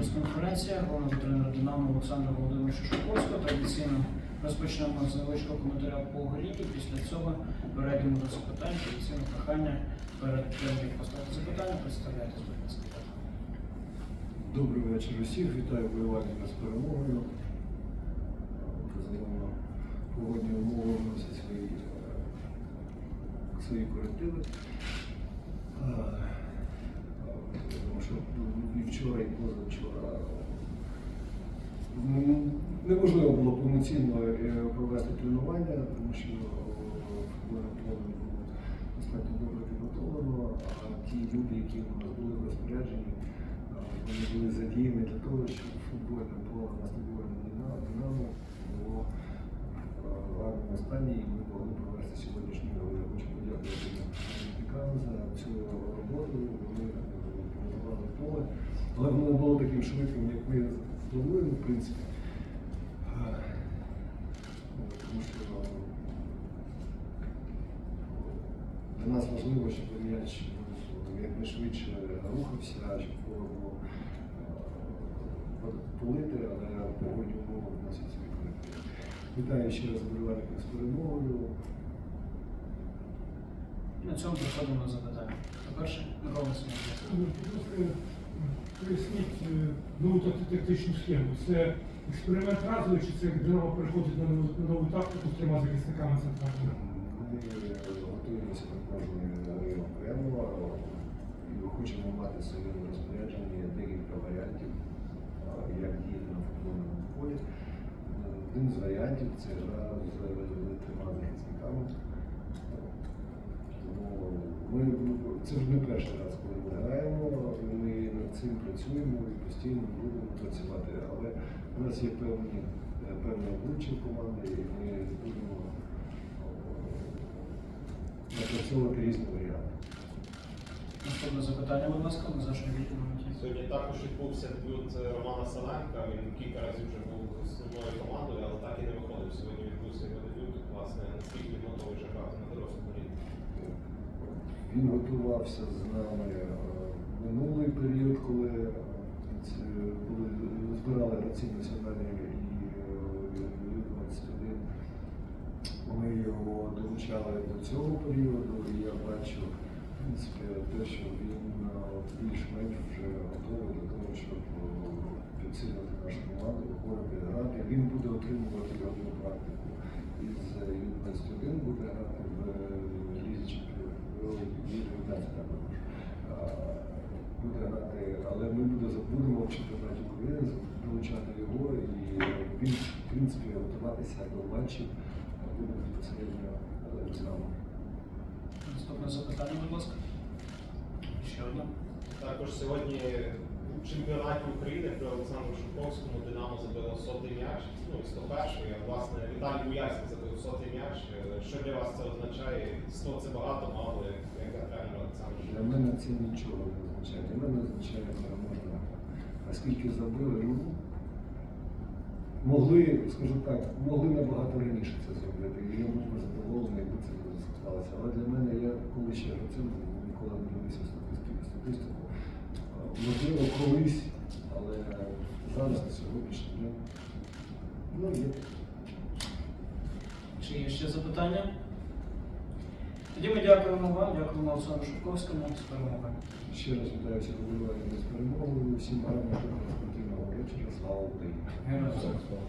прес-конференція головного тренера Динамо Олександра Володимировича Шуковського. Традиційно розпочнемо з невеличкого коментаря по грі. Після цього перейдемо до запитань. Традиційне прохання перед тим, як поставити запитання, представляйтесь, будь ласка. Добрий вечір усіх. Вітаю вболівальника з перемогою. Безумовно, погодні умови вносять свої, е, свої корективи. Е, е, і вчора, і позавчора. Неможливо було повноцінно е, провести тренування, тому що Але воно не було таким швидким, як ми плануємо, в принципі. Е, для нас важливо, щоб м'яч якнайшвидше рухався, щоб було е, полите, але погодні умови вносять свої корективи. Вітаю ще раз вболівальників з перемогою. На цьому переходимо до запитання. Хто перший? Микола Васильович. Ну, Поясніть е, нову тактичну схему. Це експеримент разовий, чи це Динамо переходить на нову, на нову тактику з трьома захисниками центральними? Ми е, готуємося до кожної окремо і хочемо мати в своєму розпорядженні декілька варіантів, як діяти на футбольному полі. Е, Один з варіантів це гра з трьома захисниками. Тому ми, це вже не перший раз, коли ми граємо, над цим працюємо і постійно будемо працювати. Але у нас є певні, е, певне обличчя команди, і ми будемо е, напрацьовувати різні варіанти. Наступне запитання, будь ласка, на зашу відповіді. Сьогодні також відбувся дебют е, Романа Саленка. Він кілька разів вже був з основною командою, але так і не виходив. Сьогодні відбувся його дебют. Власне, наскільки він готовий вже грати на дорослому рівні. Він готувався з нами минулий період, коли, е, коли збирали гравці національної і Ю-21. Ми його долучали до цього періоду, і я бачу, в принципі, те, що він е, більш-менш вже готовий до того, щоб е, підсилити нашу команду, виходити грати. Він буде отримувати його практику із Ю-21, буде грати в е, лізі чемпіонів. Ю-19 також. А, Буде грати, але ми буде- будемо в чемпіонаті України долучати його і він, в принципі, готуватися до матчів буде безпосередньо е, з нами. Наступне запитання, будь ласка. Ще одне. Також сьогодні у чемпіонаті України при Олександру Шуковському Динамо забило сотий м'яч, ну і 101-й, а власне Віталій Буяльський забив сотий м'яч. Е, Що для вас це означає? 100 це багато, мало, як, як для тренера Олександра Для мене це нічого не означає. Для мене означає переможна. А скільки забили, ну могли, скажу так, могли набагато раніше це зробити. І я був би задоволений, якби це сталося. Але для мене я коли ще гравцем ніколи не дивився статистику. Можливо, колись, але зараз на сьогоднішній день. Ну, є. Чи є ще запитання? Тоді ми дякуємо вам, дякуємо Олександру Шевковському з перемогою. Ще раз вітаю всіх з перемогою. Всім гарного спортивного вечора. Слава Україні! Героям слава.